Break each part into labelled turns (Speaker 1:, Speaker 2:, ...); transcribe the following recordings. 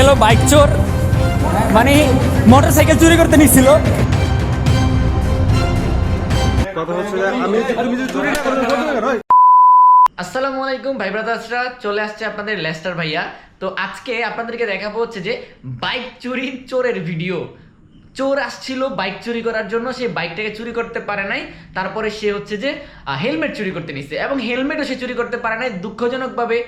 Speaker 1: এলো বাইক চোর। মানে মোটর সাইকেল চুরি করতে নিছিল।
Speaker 2: কথা হচ্ছে যে আমি যদি তুমি যদি চুরি না করো তাহলে কেন হয়?
Speaker 3: আসসালামু আলাইকুম ভাই ব্রাদার্সরা। চলে আসছে আপনাদের লেস্টার ভাইয়া। তো আজকে আপনাদেরকে দেখাবো হচ্ছে যে বাইক চুরি চোরের ভিডিও। চোর আসছিল বাইক চুরি করার জন্য সে বাইকটাকে চুরি করতে পারে নাই। তারপরে সে হচ্ছে যে হেলমেট চুরি করতে নিচ্ছে এবং হেলমেটও সে চুরি করতে পারে নাই দুঃখজনকভাবে।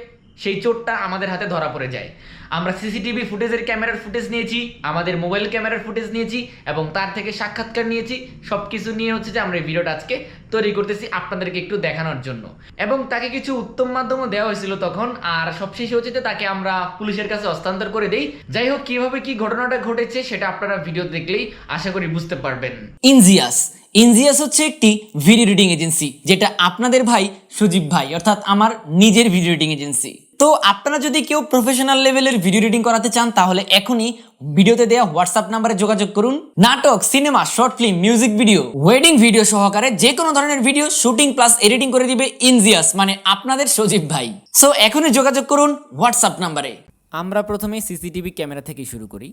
Speaker 3: সেই চোরটা আমাদের হাতে ধরা পড়ে যায়। আমরা সিসিটিভি ফুটেজের ক্যামেরার ফুটেজ নিয়েছি, আমাদের মোবাইল ক্যামেরার ফুটেজ নিয়েছি এবং তার থেকে সাক্ষাৎকার নিয়েছি। সব কিছু নিয়ে হচ্ছে যে আমরা এই ভিডিওটা আজকে তৈরি করতেছি আপনাদেরকে একটু দেখানোর জন্য। এবং তাকে কিছু উত্তম মাধ্যমও দেওয়া হয়েছিল তখন, আর সবশেষে হচ্ছে যে তাকে আমরা পুলিশের কাছে হস্তান্তর করে দেই। যাই হোক, কীভাবে কি ঘটনাটা ঘটেছে সেটা আপনারা ভিডিও দেখলেই আশা করি বুঝতে পারবেন।
Speaker 1: ইনজিয়াস। ইনজিয়াস হচ্ছে একটি ভিডিও রিডিং এজেন্সি, যেটা আপনাদের ভাই সুজীব ভাই, অর্থাৎ আমার নিজের ভিডিও রিডিং এজেন্সি। তো আপনারা যদি কেউ প্রফেশনাল লেভেলের ভিডিও রিডিং করাতে চান, তাহলে এখনই ভিডিওতে দেওয়া হোয়াটসঅ্যাপ নাম্বারে যোগাযোগ করুন। নাটক cinema short film music video wedding video সহকারে যে কোনো ধরনের ভিডিও শুটিং প্লাস এডিটিং করে দিবে ইনজিয়াস মানে আপনাদের সজীব ভাই। সো এখনই যোগাযোগ করুন হোয়াটসঅ্যাপ নাম্বারে আমরা প্রথমে সিসিটিভি ক্যামেরা থেকে শুরু করি।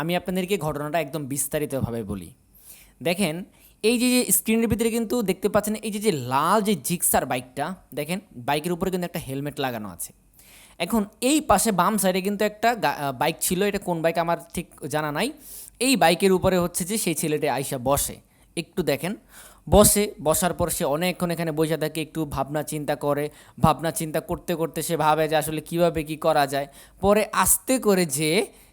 Speaker 1: আমি আপনাদেরকে ঘটনাটা একদম বিস্তারিতভাবে বলি। দেখেন, এই যে যে স্ক্রিনের ভিতরে কিন্তু দেখতে পাচ্ছেন, এই যে যে লাল যে জিক্সার বাইকটা দেখেন বাইকের উপরে কিন্তু একটা হেলমেট লাগানো আছে। এখন এই পাশে বাম সাইডে কিন্তু একটা বাইক ছিল। এটা কোন বাইক আমার ঠিক জানা নাই। এই বাইকের উপরে হচ্ছে যে সেই ছেলেটা আইসা বসে। একটু দেখেন। বসে, বসার পর সে অনেকক্ষণ এখানে বসে থাকে, একটু ভাবনা চিন্তা করে। ভাবনা চিন্তা করতে করতে সে ভাবে যে আসলে কীভাবে কি করা যায়। পরে আস্তে করে যে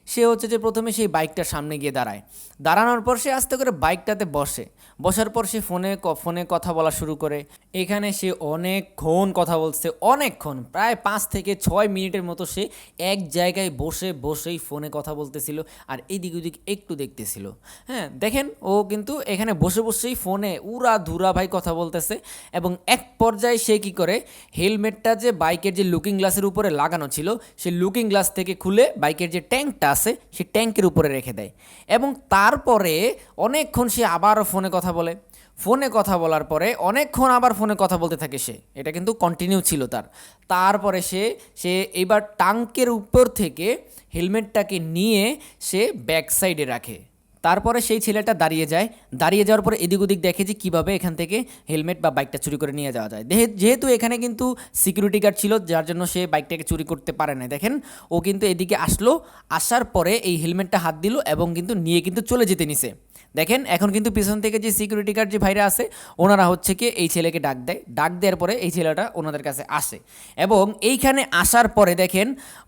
Speaker 1: সে হচ্ছে যে প্রথমে সেই বাইকটার সামনে গিয়ে দাঁড়ায়। দাঁড়ানোর পর সে আস্তে করে বাইকটাতে বসে। বসার পর সে ফোনে ফোনে কথা বলা শুরু করে। এখানে সে অনেকক্ষণ কথা বলছে, অনেকক্ষণ, প্রায় পাঁচ থেকে ছয় মিনিটের মতো সে এক জায়গায় বসে, বসেই ফোনে কথা বলতেছিল আর এদিক ওদিক একটু দেখতেছিল। হ্যাঁ দেখেন ও কিন্তু এখানে বসে, বসেই ফোনে উড়া ধুরা ভাই কথা বলতেছে এবং এক পর্যায়ে সে কি করে, হেলমেটটা যে বাইকের যে লুকিং গ্লাসের উপরে লাগানো ছিল, সে লুকিং গ্লাস থেকে খুলে বাইকের যে ট্যাঙ্কটা আছে, সে ট্যাঙ্কের উপরে রেখে দেয়। এবং তারপরে অনেকক্ষণ সে আবারও ফোনে কথা বলে। ফোনে কথা বলার পরে অনেকক্ষণ আবার ফোনে কথা বলতে থাকে সে। এটা কিন্তু কন্টিনিউ ছিল তার। তারপরে সে সে এইবার টাঙ্কের উপর থেকে হেলমেটটাকে নিয়ে সে ব্যাক সাইডে রাখে। তারপরে সেই ছেলেটা দাঁড়িয়ে যায়। দাঁড়িয়ে যাওয়ার পর এদিক ওদিক দেখে যে কীভাবে এখান থেকে হেলমেট বা বাইকটা চুরি করে নিয়ে যাওয়া যায়। যেহেতু এখানে কিন্তু সিকিউরিটি গার্ড ছিল, যার জন্য সে বাইকটাকে চুরি করতে পারে না দেখেন, ও কিন্তু এদিকে আসলো, আসার পরে এই হেলমেটটা হাত দিল এবং কিন্তু নিয়ে কিন্তু চলে যেতে নিছে। দেখেন, এখন কিন্তু পিছন থেকে যে সিকিউরিটি গার্ড যে ভাইরা আছে, ওনারা হচ্ছে কি এই ছেলেকে ডাক দেয়। ডাক দেওয়ার পরে এই ছেলেটা ওনাদের কাছে আসে। এবং এইখানে আসার পরে দেখেন,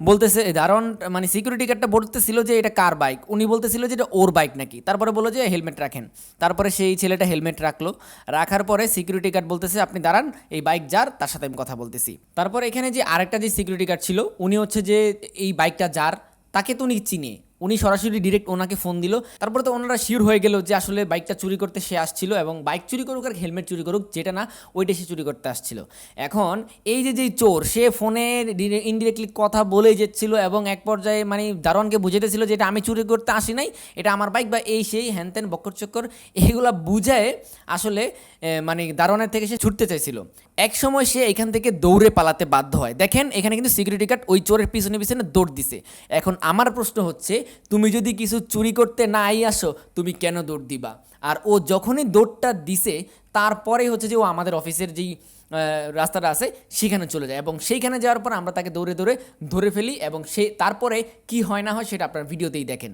Speaker 1: বলতেছে দারুণ মানে সিকিউরিটি গার্ডটা বলতেছিল যে এটা কার বাইক উনি বলতেছিল যে এটা ওর বাইক নাকি। তারপরে বলল যে হেলমেট রাখেন। তারপরে সেই ছেলেটা হেলমেট রাখল। রাখার পরে সিকিউরিটি গার্ড বলতেছে, আপনি দাঁড়ান, এই বাইক যার, তার সাথে আমি কথা বলতেছি। তারপর এখানে যে আরেকটা যে সিকিউরিটি গার্ড ছিল, উনি হচ্ছে যে এই বাইকটা যার, তাকে তো উনি চিনে। উনি সরাসরি ডিরেক্ট ওনাকে ফোন দিল। তারপরে তো ওনারা শিওর হয়ে গেল যে আসলে বাইকটা চুরি করতে সে আসছিল এবং বাইক চুরি করুক আর হেলমেট চুরি করুক, যেটা না, ওইটা সে চুরি করতে আসছিল। এখন এই যে যেই চোর, সে ফোনে ইনডিরেক্টলি কথা বলেই যাচ্ছিল এবং এক পর্যায়ে মানে দারোয়ানকে বুঝাইতেছিল যে এটা আমি চুরি করতে আসি নাই, এটা আমার বাইক বা এই সেই হ্যান ত্যান বক্কর চক্কর এইগুলা বুঝায় আসলে মানে দারোয়ানের থেকে সে ছুটতে চাইছিল। এক সময় সে এখান থেকে দৌড়ে পালাতে বাধ্য হয়। দেখেন, এখানে কিন্তু সিকিউরিটি গার্ড ওই চোরের পিছনে পিছনে দৌড় দিছে। এখন আমার প্রশ্ন হচ্ছে তুমি যদি কিছু চুরি করতে নাই আসো, তুমি কেন দৌড় দিবা? আর ও যখনই দৌড়টা দিছে তারপরে হচ্ছে যে ও আমাদের অফিসের যেই রাস্তাটা আছে, সেখানে চলে যায়। এবং সেইখানে যাওয়ার পর আমরা তাকে দৌড়ে দৌড়ে ধরে ফেলি এবং সে, তারপরে কি হয় না হয় সেটা আপনার ভিডিওতেই দেখেন।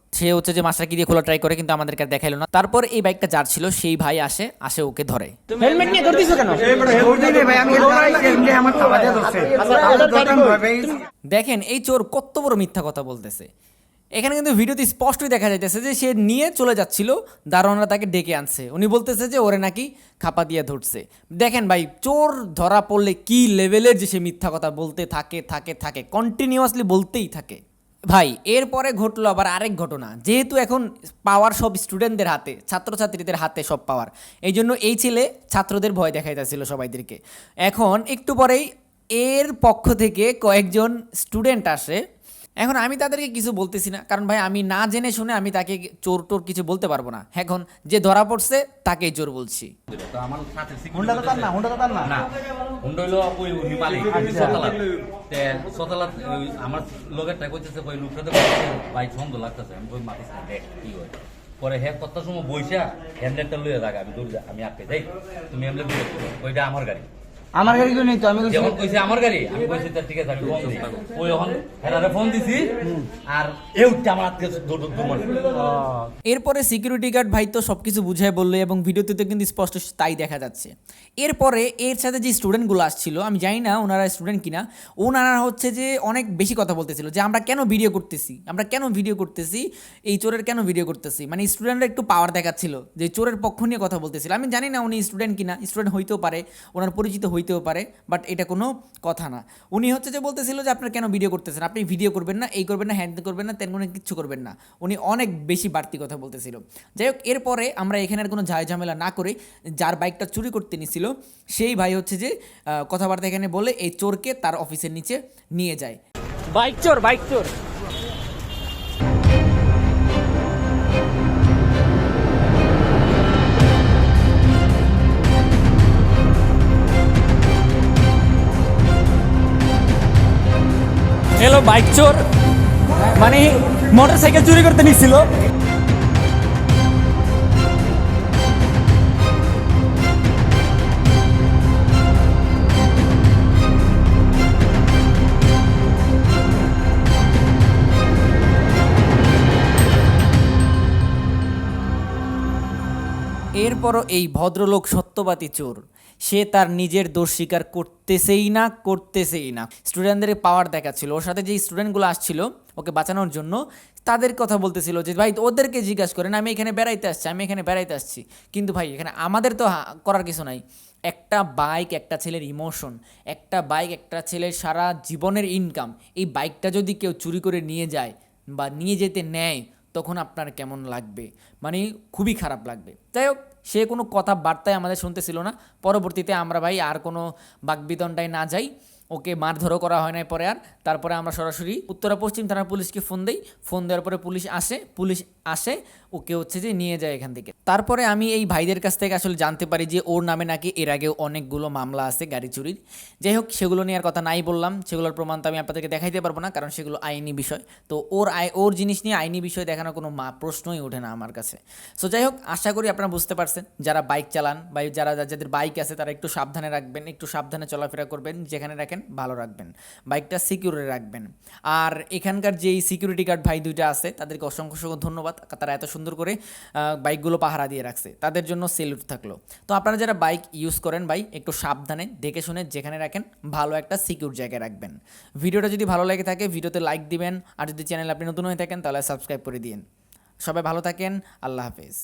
Speaker 1: সে হচ্ছে যে মাস্টার কি দিয়ে খোলা ট্রাই করে কিন্তু আমাদেরকে দেখাইলো না। তারপর এই বাইকটা যার ছিল সেই ভাই আসে আসে ওকে ধরে।
Speaker 4: হেলমেট নিয়ে দৌড়তিছো কেন? গেছি।
Speaker 1: দেখেন এই চোর কত বড় মিথ্যা কথা বলতেছে। এখানে কিন্তু ভিডিওতে স্পষ্টই দেখা যাইতেছে যে সে নিয়ে চলে যাচ্ছিল দারোয়ানরা তাকে ডেকে আনছে। উনি বলতেছে যে ওরে নাকি খাপা দিয়ে ধরছে। দেখেন ভাই চোর ধরা পড়লে কি লেভেলের যে সে মিথ্যা কথা বলতে থাকে থাকে থাকে কন্টিনিউয়াসলি বলতেই থাকে। ভাই, এরপরে ঘটলো আবার আরেক ঘটনা। যেহেতু এখন পাওয়ার সব স্টুডেন্টদের হাতে, ছাত্রছাত্রীদের হাতে সব পাওয়ার এই জন্য এই ছেলে ছাত্রদের ভয় দেখাইতেছিল সবাইদেরকে। এখন একটু পরেই এর পক্ষ থেকে কয়েকজন স্টুডেন্ট আসে। এখন আমি তাদেরকে কিছু বলতেছি না কারণ ভাই আমি না জেনে শুনে আমি তাকে চোর টোর কিছু বলতে পারব না। এখন যে ধরা পড়ছে তাকেই চোর বলছি।
Speaker 5: তো আমার সাথে
Speaker 4: হুন্ডা তো তার না হুন্ডা তো তার না।
Speaker 5: না হুন্ডা হইল ওই উনি মালিক তে সতলাত আমার লগের টাই কইতেছে ওই লোকটাতে ভাই ছন্দ লাগতেছে। আমি কই মাতিস না দেখ কি হয়। পরে হে কত সময় বইসা হ্যান্ডেলটা লইয়া রাখা আমি যা- আমি আটকে যাই। তুমি এমনি ওইটা আমার গাড়ি।
Speaker 4: আমার গাড়ি কেউ নেই তো আমি কইছি
Speaker 5: যেমন কইছে আমার গাড়ি আমি কইছি তার ঠিক আছে আমি ফোন দিই। ওই এখন হেরারে ফোন দিছি আর এ উঠতে আমার হাতকে দৌড় দৌড় মারছে।
Speaker 1: এরপরে সিকিউরিটি গার্ড ভাই তো সব কিছু বুঝাই বলল এবং ভিডিওতে তো কিন্তু স্পষ্ট তাই দেখা যাচ্ছে। এরপরে এর সাথে যে স্টুডেন্টগুলো আসছিল আমি জানি না ওনারা স্টুডেন্ট কিনা ওনারা হচ্ছে যে অনেক বেশি কথা বলতেছিল যে আমরা কেন ভিডিও করতেছি? আমরা কেন ভিডিও করতেছি? এই চোরের কেন ভিডিও করতেছি? মানে স্টুডেন্টরা একটু পাওয়ার দেখাচ্ছিল যে চোরের পক্ষ নিয়ে কথা বলতেছিল। আমি জানি না উনি স্টুডেন্ট কিনা স্টুডেন্ট হইতেও পারে ওনার পরিচিত হইতেও পারে বাট এটা কোনো কথা না। উনি হচ্ছে যে বলতেছিল যে, আপনার কেন ভিডিও করতেছেন? আপনি ভিডিও করবেন না, এই করবেন না হ্যান্ড করবেন না তেন কোনো কিচ্ছু করবেন না। উনি অনেক বেশি বাড়তি কথা বলতেছিল। যাই হোক, এরপরে আমরা এখানের কোনো ঝাই ঝামেলা না করে যার বাইকটা চুরি করতে নিছিল, সেই ভাই হচ্ছে যে কথাবার্তা এখানে বলে এই চোরকে তার অফিসের নিচে নিয়ে যায়।
Speaker 6: বাইক চোর বাইক চোর। হ্যালো বাইক চোর। মানে মোটর সাইকেল চুরি করতে নিছিল
Speaker 1: এরপরও এই ভদ্রলোক সত্যবাদী চোর। সে তার নিজের দোষ স্বীকার করতেছেই না করতেছেই না। স্টুডেন্টদের পাওয়ার দেখাচ্ছিল। ওর সাথে যে স্টুডেন্টগুলো আসছিল, ওকে বাঁচানোর জন্য, তাদের কথা বলতেছিল যে, ভাই, ওদেরকে জিজ্ঞাসা করেন, আমি এখানে বেড়াইতে আসছি, আমি এখানে বেড়াইতে আসছি। কিন্তু ভাই, এখানে আমাদের তো করার কিছু নাই। একটা বাইক একটা ছেলের ইমোশন একটা বাইক একটা ছেলের সারা জীবনের ইনকাম এই বাইকটা যদি কেউ চুরি করে নিয়ে যায় বা নিয়ে যেতে নেয় তখন আপনার কেমন লাগবে? মানে খুবই খারাপ লাগবে। যাই হোক সে কোনো কথা বার্তায় আমাদের শুনতেছিল না। পরবর্তীতে আমরা ভাই আর কোনো বাকবিদণ্ডায় না যাই। ওকে মারধরও করা হয় নাই পরে আর। তারপরে আমরা সরাসরি উত্তরা পশ্চিম থানার পুলিশকে ফোন দিই। ফোন দেওয়ার পরে পুলিশ আসে পুলিশ আসে, ওকে হচ্ছে যে নিয়ে যায় এখান থেকে। তারপরে আমি এই ভাইদের কাছ থেকে আসলে জানতে পারি যে ওর নামে নাকি এর আগেও অনেকগুলো মামলা আছে গাড়ি চুরির। যাই হোক, সেগুলো নিয়ে আর কথা নাই বললাম। সেগুলোর প্রমাণ তো আমি আপনাদেরকে দেখাইতে পারব না, কারণ সেগুলো আইনি বিষয়। তো ওর আই, ওর জিনিস নিয়ে আইনি বিষয় দেখানোর কোনো প্রশ্নই ওঠে না আমার কাছে। সো যাই হোক, আশা করি আপনারা বুঝতে পারছেন। যারা বাইক চালান বা যারা, যাদের বাইক আছে, তারা একটু সাবধানে রাখবেন, একটু সাবধানে চলাফেরা করবেন, যেখানে রাখেন ভালো রাখবেন বাইকটা সিকিউরে রাখবেন। আর এখানকার যেই সিকিউরিটি গার্ড ভাই দুইটা আছে, তাদেরকে অসংখ্য অসংখ্য ধন্যবাদ। তারা এত সুন্দর করে বাইকগুলো পাহারা দিয়ে রাখছে। তাদের জন্য সেলুট থাকল। তো আপনারা যারা বাইক ইউজ করেন ভাই, একটু সাবধানে দেখে শুনে যেখানে রাখেন, ভালো একটা সিকিউর জায়গায় রাখবেন। ভিডিওটা যদি ভালো লাগে থাকে, ভিডিওতে লাইক দিবেন। আর যদি চ্যানেল আপনি নতুন হয়ে থাকেন, তাহলে সাবস্ক্রাইব করে দিন সবাই ভালো থাকেন। আল্লাহ হাফেজ।